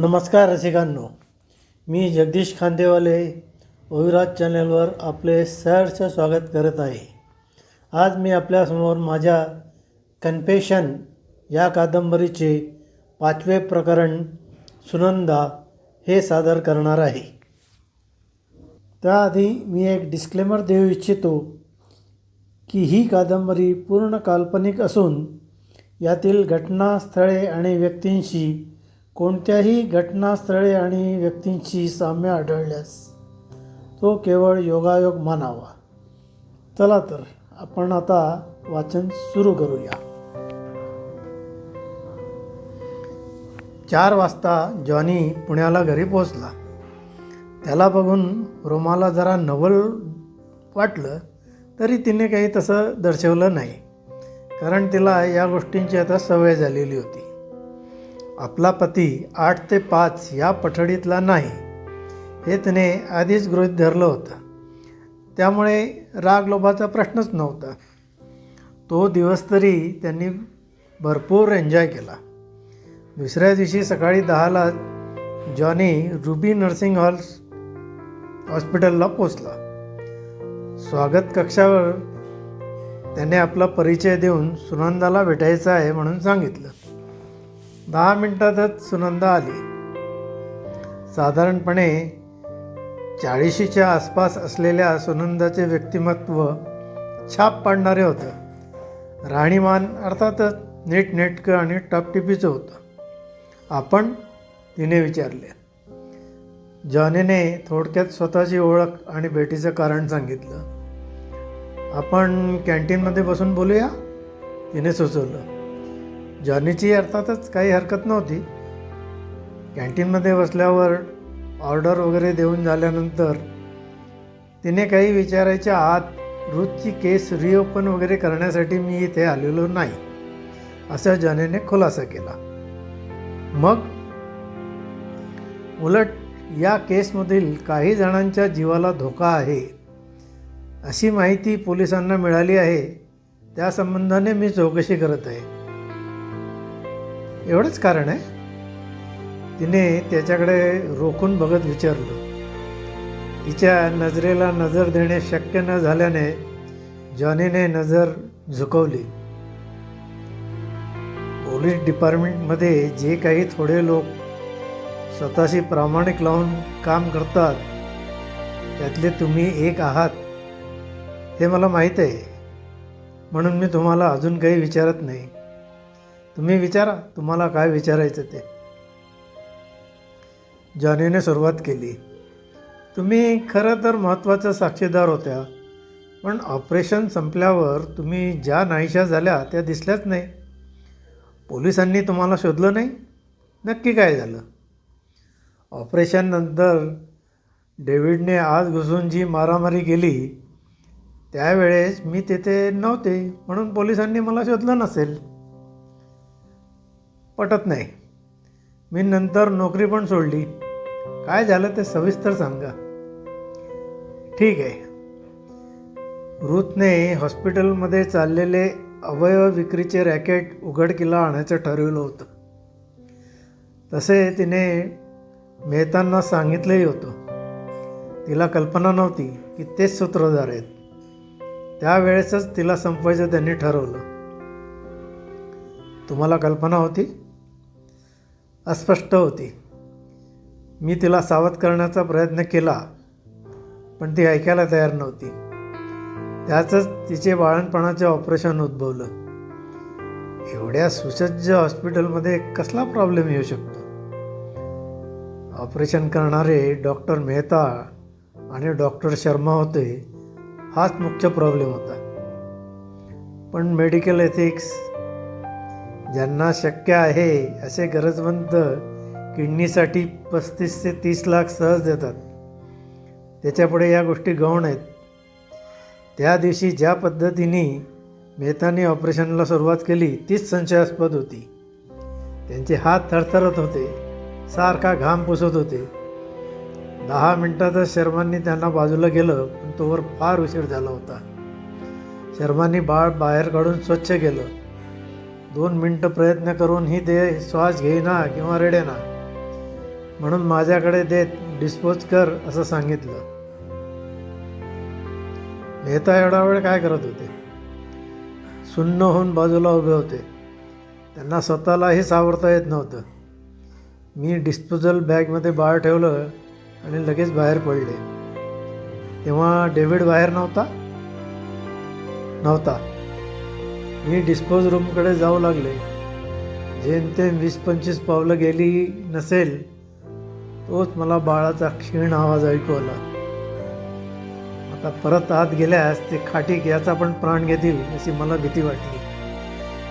नमस्कार रसिकांनो मी जगदीश खांदेवाले ओविराज चॅनलवर आपले सहर्ष स्वागत करत आहे. आज मी आपल्यासमोर माझ्या कन्फेशन या कादंबरीचे पाचवे प्रकरण सुनंदा हे सादर करणार आहे. त्याआधी मी एक डिस्क्लेमर देऊ इच्छितो की ही कादंबरी पूर्ण काल्पनिक असून यातील घटनास्थळे आणि व्यक्तींशी कोणत्याही घटनास्थळे आणि व्यक्तींशी साम्य आढळल्यास तो केवळ योगायोग मानावा. चला तर आपण आता वाचन सुरू करूया. चार वाजता जॉनी पुण्याला घरी पोचला त्याला बघून रोमाला जरा नवल वाटलं तरी तिने काही तसं दर्शवलं नाही कारण तिला या गोष्टींची आता सवय झालेली होती. आपला पती आठ ते पाच या पठडीतला नाही हे तिने आधीच गृहीत धरलं होतं. त्यामुळे राग लोभाचा प्रश्नच नव्हता. तो दिवस तरी त्यांनी भरपूर एन्जॉय केला. दुसऱ्या दिवशी सकाळी दहाला जॉनी रुबी नर्सिंग हॉल्स हॉस्पिटलला पोचला स्वागत कक्षावर त्याने आपला परिचय देऊन सुनंदाला भेटायचं आहे म्हणून सांगितलं. दहा मिनटातच सुनंदा आली. साधारणपणे चाळीशीच्या आसपास असलेल्या सुनंदाचे व्यक्तिमत्व छाप पाडणारे होतं. राहणीमान अर्थातच नीटनेटकं आणि टपटिपीचं होतं. आपण तिने विचारले. जॉनीने थोडक्यात स्वतःची ओळख आणि भेटीचं कारण सांगितलं. आपण कॅन्टीनमध्ये बसून बोलूया? तिने सुचवलं. जॉनीची अर्थातच काही हरकत नव्हती. कॅन्टीनमध्ये बसल्यावर ऑर्डर वगैरे देऊन झाल्यानंतर तिने काही विचारायच्या आत रोजची केस रिओपन वगैरे करण्यासाठी मी इथे आलेलो नाही असं जॉनीने खुलासा केला. मग उलट या केसमधील काही जणांच्या जीवाला धोका आहे अशी माहिती पोलिसांना मिळाली आहे. त्या संबंधाने मी चौकशी करत आहे. एवढंच कारण आहे. तिने त्याच्याकडे रोखून बघत विचारलं. तिच्या नजरेला नजर देणे शक्य न झाल्याने जॉनीने नजर झुकवली. पोलीस डिपार्टमेंटमध्ये जे काही थोडे लोक स्वतःशी प्रामाणिक लावून काम करतात त्यातले तुम्ही एक आहात हे मला माहीत आहे. म्हणून मी तुम्हाला अजून काही विचारत नाही. तुम्ही विचारा तुम्हाला काय विचारायचं ते. जॉनीने सुरुवात केली. तुम्ही खरं तर महत्त्वाचा साक्षीदार होत्या पण ऑपरेशन संपल्यावर तुम्ही ज्या नाहीशा झाल्या त्या दिसल्याच नाही. पोलिसांनी तुम्हाला शोधलं नाही? नक्की काय झालं? ऑपरेशननंतर डेव्हिडने आज घुसून जी मारामारी केली त्यावेळेस मी तिथे नव्हते म्हणून पोलिसांनी मला शोधलं नसेल. पटत नाही. मी नंतर नोकरी पण सोडली. काय झालं ते सविस्तर सांगा. ठीक आहे. रुथने हॉस्पिटलमध्ये चाललेले अवयव विक्रीचे रॅकेट उघडकीला आणायचं ठरवलं होतं. तसे तिने मेहतांना सांगितलंही होतं. तिला कल्पना नव्हती की तेच सूत्रधार आहेत. त्यावेळेसच तिला संपवायचं त्यांनी ठरवलं. तुम्हाला कल्पना होती? अस्पष्ट होती. मी तिला सावध करण्याचा प्रयत्न केला पण ती ऐकायला तयार नव्हती. त्याचंच तिचे बाळणपणाचे ऑपरेशन उद्भवलं. एवढ्या सुसज्ज हॉस्पिटलमध्ये कसला प्रॉब्लेम येऊ शकतो? ऑपरेशन करणारे डॉक्टर मेहता आणि डॉक्टर शर्मा होते हाच मुख्य प्रॉब्लेम होता. पण मेडिकल एथिक्स ज्यांना शक्य आहे असे गरजवंत किडनीसाठी पस्तीस ते तीस लाख सहज देतात. त्याच्यापुढे या गोष्टी गौण आहेत. त्या दिवशी ज्या पद्धतीने मेहताने ऑपरेशनला सुरुवात केली तीच संशयास्पद होती. त्यांचे हात थरथरत होते सारखा घाम पुसत होते. दहा मिनटातच शर्मांनी त्यांना बाजूला गेलं पण तोवर फार उशीर झाला होता. शर्मांनी बाळ बाहेर काढून स्वच्छ केलं. दोन मिनटं प्रयत्न करूनही ते श्वास घेईना किंवा रेडेना. म्हणून माझ्याकडे देत डिस्पोज कर असं सांगितलं. नेता एवढा वेळ काय करत होते? सुन्न होऊन बाजूला उभे होते. त्यांना स्वतःलाही सावरता येत नव्हतं. मी डिस्पोजल बॅगमध्ये बाळ ठेवलं आणि लगेच बाहेर पडले. तेव्हा डेव्हिड बाहेर नव्हता? नव्हता. मी डिस्पोज रूमकडे जाऊ लागले. जेमतेम वीस पंचवीस पावलं गेली नसेल तोच मला बाळाचा क्षीण आवाज ऐकू आला. आता परत आत गेल्यास ते खाटीक याचा पण प्राण घेतील अशी मला भीती वाटली.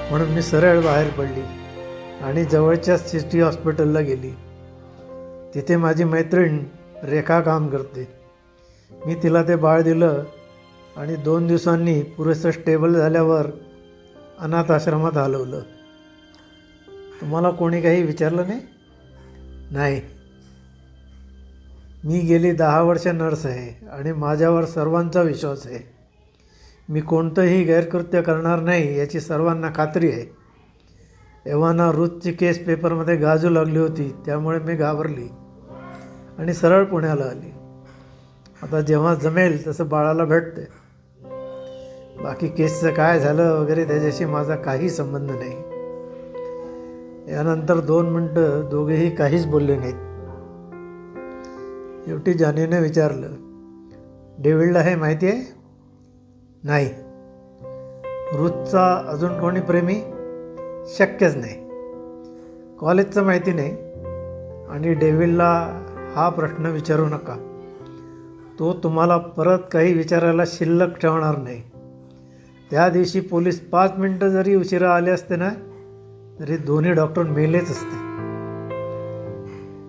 म्हणून मी सरळ बाहेर पडली आणि जवळच्या सिटी हॉस्पिटलला गेली. तिथे माझी मैत्रीण रेखा काम करते. मी तिला ते बाळ दिलं आणि दोन दिवसांनी पुरेसं स्टेबल झाल्यावर अनाथ आश्रमात हलवलं. तुम्हाला कोणी काही विचारलं नाही? नाही. मी गेली दहा वर्ष नर्स आहे आणि माझ्यावर सर्वांचा विश्वास आहे. मी कोणतंही गैरकृत्य करणार नाही याची सर्वांना खात्री आहे. एव्हाना रोजची केस पेपरमध्ये गाजू लागली होती त्यामुळे मी घाबरली आणि सरळ पुण्याला आली. आता जेव्हा जमेल तसं बाळाला भेटते. बाकी केसचं काय झालं वगैरे त्याच्याशी माझा काही संबंध नाही. यानंतर दोन मिनटं दोघेही काहीच बोलले नाहीत. शेवटी जानीने विचारलं डेव्हिडला हे माहिती आहे? नाही. रुथचा अजून कोणी प्रेमी? शक्यच नाही. कॉलेजचं माहिती नाही आणि डेव्हिडला हा प्रश्न विचारू नका. तो तुम्हाला परत काही विचारायला शिल्लक ठेवणार नाही. त्या दिवशी पोलीस पाच मिनटं जरी उशिरा आले असते ना तरी दोन्ही डॉक्टर मेलेच असते.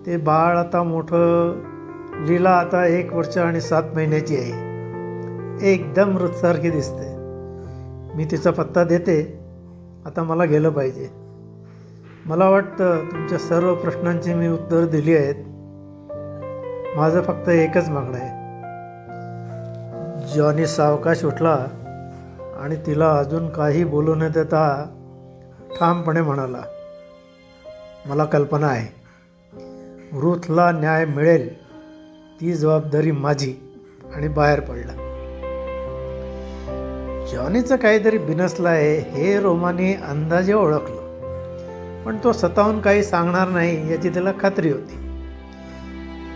ते बाळ आता मोठं लीला आता एक वर्ष आणि सात महिन्याची आहे. एकदम मृतसारखी दिसते. मी तिचा पत्ता देते. आता मला गेलं पाहिजे. मला वाटतं तुमच्या सर्व प्रश्नांची मी उत्तर दिली आहेत. माझं फक्त एकच मागणं आहे. जॉनी सावकाश उठला. आणि तिला अजून काही बोलू न देता ठामपणे म्हणाला मला कल्पना आहे. रुथला न्याय मिळेल. ती जबाबदारी माझी आणि बाहेर पडला. जॉनीचं काहीतरी बिनसलं आहे हे रोमाने अंदाजे ओळखलं पण तो स्वतःहून काही सांगणार नाही याची त्याला खात्री होती.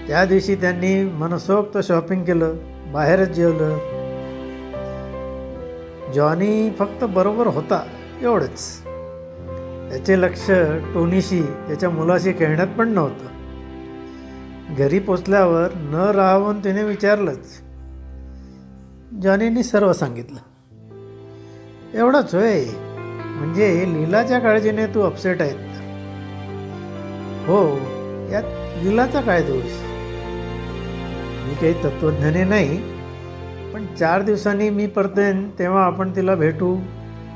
त्या दिवशी त्यांनी मनसोक्त शॉपिंग केलं बाहेरच जेवलं जॉनी फक्त बरोबर होता एवढंच. त्याचे लक्ष टोनीशी त्याच्या मुलाशी खेळण्यात पण नव्हतं. घरी पोचल्यावर न राहून तिने विचारलंच. जॉनीने सर्व सांगितलं. एवढंच होय. म्हणजे लीलाच्या काळजीने तू अपसेट आहेत हो. यात लीलाचा काय दोष? मी काही तत्वज्ञानी नाही. पण चार दिवसांनी मी परत येईन तेव्हा आपण तिला भेटू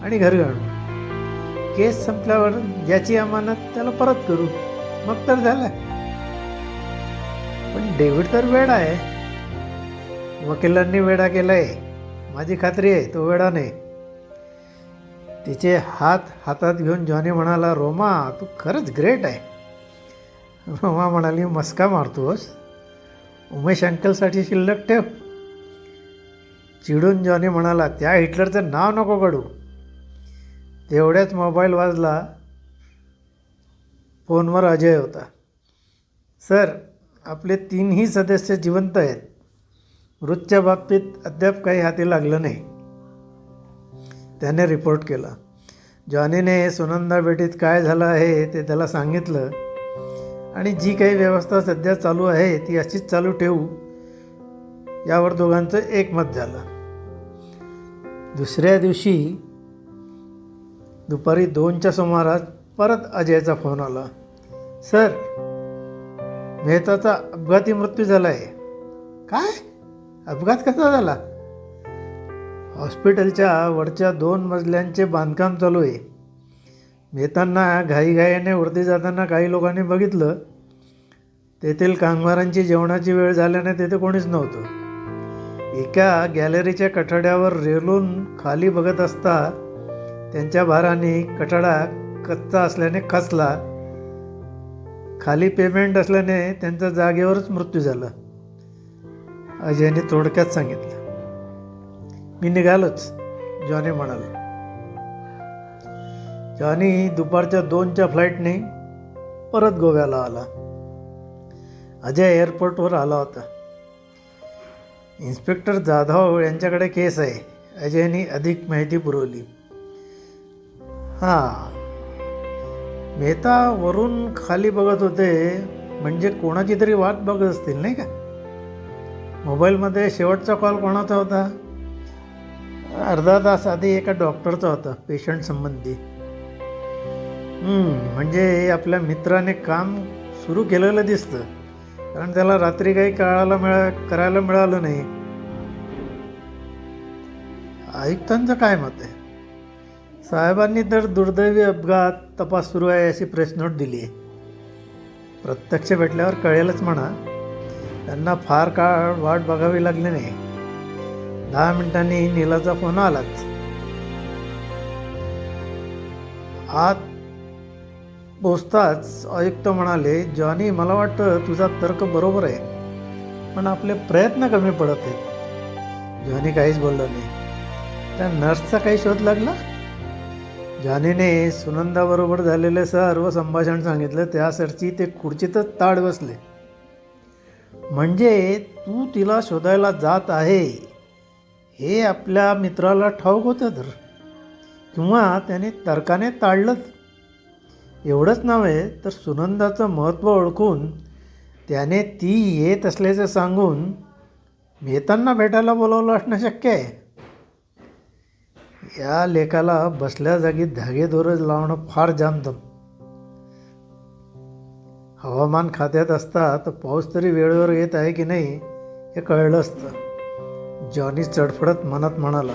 आणि घरी आणू केस संपल्यावर ज्याची अमानत त्याला परत करू. मग तर झालं पण डेव्हिड तर वेडा आहे. वकिलांनी वेडा केलाय. माझी खात्री आहे तो वेडा नाही. तिचे हात हातात घेऊन जॉनी म्हणाला रोमा तू खरंच ग्रेट आहे. रोमा म्हणाली मस्का मारतोस? उमेश अंकलसाठी शिल्लक ठेव. चिडून जॉनी म्हणाला त्या हिटलरचं नाव नको काढू तेवढ्याच मोबाईल वाजला. फोनवर अजय होता. सर आपले तीनही सदस्य जिवंत आहेत. मृतच्या बाबतीत अद्याप काही हाती लागलं नाही. त्याने रिपोर्ट केला. जॉनीने सुनंदा बेटीत काय झालं आहे ते त्याला सांगितलं आणि जी काही व्यवस्था सध्या चालू आहे ती अशीच चालू ठेवू. यावर दोघांचं एकमत झालं. दुसऱ्या दिवशी दुपारी दोनच्या सुमारास परत अजयचा फोन आला. सर मेहताचा अपघाती मृत्यू झाला आहे काय? अपघात कसा झाला? हॉस्पिटलच्या वरच्या दोन मजल्यांचे बांधकाम चालू आहे. मेहतांना घाईघाईने वरती जाताना काही लोकांनी बघितलं. तेथील कामगारांची जेवणाची वेळ झाल्याने तेथे कोणीच नव्हतं. एका गॅलरीच्या कठड्यावर रेलून खाली बघत असता त्यांच्या भाराने कठडा कच्चा असल्याने खचला. खाली पेमेंट असल्याने त्यांचा जागेवरच मृत्यू झाला. अजयने थोडक्यात सांगितलं. मी निघालोच जॉनी म्हणाला. जॉनी दुपारच्या दोनच्या फ्लाईटने परत गोव्याला आला. अजय एअरपोर्टवर आला होता. इन्स्पेक्टर जाधव यांच्याकडे केस आहे. अजयने अधिक माहिती पुरवली. हां. मेहता वरून खाली बघत होते. म्हणजे कोणाची तरी वाट बघत असतील नाही का? मोबाईलमध्ये शेवटचा कॉल कोणाचा होता? अर्धा तास आधी एका डॉक्टरचा होता पेशंट संबंधी. म्हणजे आपल्या मित्राने काम सुरू केलेलं दिसतं. कारण त्याला रात्री काही काळाला मिळा करायला मिळालं नाही. आयुक्तांचं काय मत आहे? साहेबांनी तर दुर्दैवी अपघात तपास सुरू आहे अशी प्रेस नोट दिली आहे प्रत्यक्ष भेटल्यावर कळेलच म्हणा. त्यांना फार काळ वाट बघावी लागली नाही. दहा मिनिटांनी नीलाचा फोन आलाच. आत पोचताच आयुक्त म्हणाले जॉनी मला वाटतं तुझा तर्क बरोबर आहे पण आपले प्रयत्न कमी पडत आहेत. जॉनी काहीच बोललं नाही. त्या नर्सचा काही शोध लागला? जॉनीने सुनंदाबरोबर झालेले सर्व संभाषण सांगितलं त्यासाठी ते खुर्चीतच ताड बसले. म्हणजे तू तिला शोधायला जात आहे हे आपल्या मित्राला ठाऊक होतं तर? किंवा त्याने तर्काने टाळलं एवढंच नव्हे तर सुनंदाचं महत्त्व ओळखून त्याने ती येत असल्याचं सांगून मेहतांना भेटायला बोलावलं असणं शक्य आहे. या लेखाला बसल्या जागी धागेदोरज लावणं फार जामतं हवामान खात्यात असता तर पाऊस तरी वेळेवर येत आहे की नाही हे कळलं असतं. जॉनी चडफडत मनात म्हणाला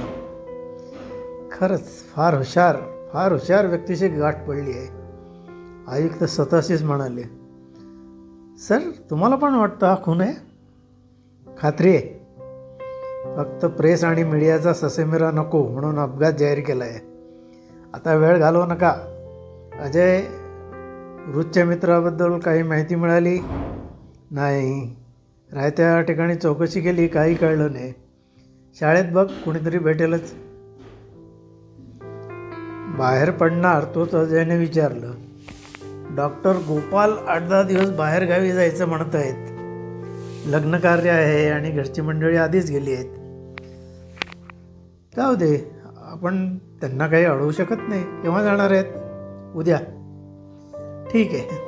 खरंच फार हुशार फार हुशार व्यक्तीशी गाठ पडली आहे. आयुक्त स्वतःशीच म्हणाले सर तुम्हाला पण वाटतं हा खून आहे? खात्री आहे. फक्त प्रेस आणि मीडियाचा ससेमिरा नको म्हणून अपघात जाहीर केला आहे आता वेळ घालवू नका. अजय रुचच्या मित्राबद्दल काही माहिती मिळाली? नाही. राहत्या ठिकाणी चौकशी केली काही कळलं नाही. शाळेत बघ कुणीतरी भेटेलच. बाहेर पडणार तोच अजयने विचारलं. डॉक्टर गोपाल आठ दहा दिवस बाहेरगावी जायचं म्हणत आहेत. लग्नकार्य आहे आणि घरची मंडळी आधीच गेली आहेत. जाऊ दे आपण त्यांना काही अडवू शकत नाही. केव्हा जाणार आहेत? उद्या. ठीक आहे.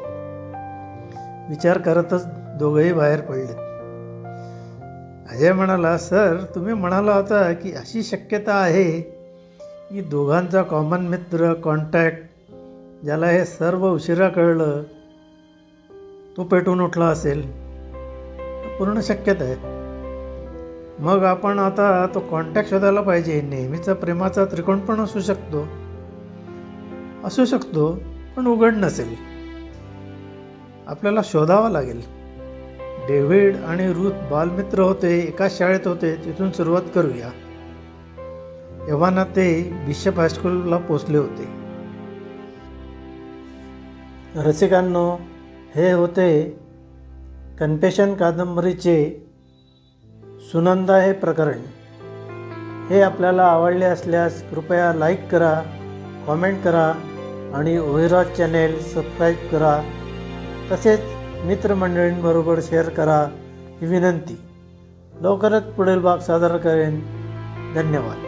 विचार करतच दोघंही बाहेर पडले अजय म्हणाला सर तुम्ही म्हणाला होता की अशी शक्यता आहे की दोघांचा कॉमन मित्र कॉन्टॅक्ट ज्याला हे सर्व उशिरा कळलं तो पेटून उठला असेल. पूर्ण शक्यता आहे. मग आपण आता तो कॉन्टॅक्ट शोधायला पाहिजे. नेहमीचा प्रेमाचा त्रिकोण पण असू शकतो. असू शकतो पण उघड नसेल. आपल्याला शोधावा लागेल. डेव्हिड आणि रुथ बालमित्र होते एकाच शाळेत होते. तिथून सुरुवात करूया. एव्हाना ते बिशप हायस्कूलला पोचले होते. रसिकांनो हे होते कन्फेशन कादंबरीचे सुनंदा हे प्रकरण. हे आपल्याला आवडले असल्यास कृपया लाईक करा कॉमेंट करा आणि ओहिराज चॅनेल सबस्क्राईब करा. तसेच मित्रमंडळींबरोबर शेअर करा ही विनंती. लवकरच पुढील भाग सादर करेन. धन्यवाद.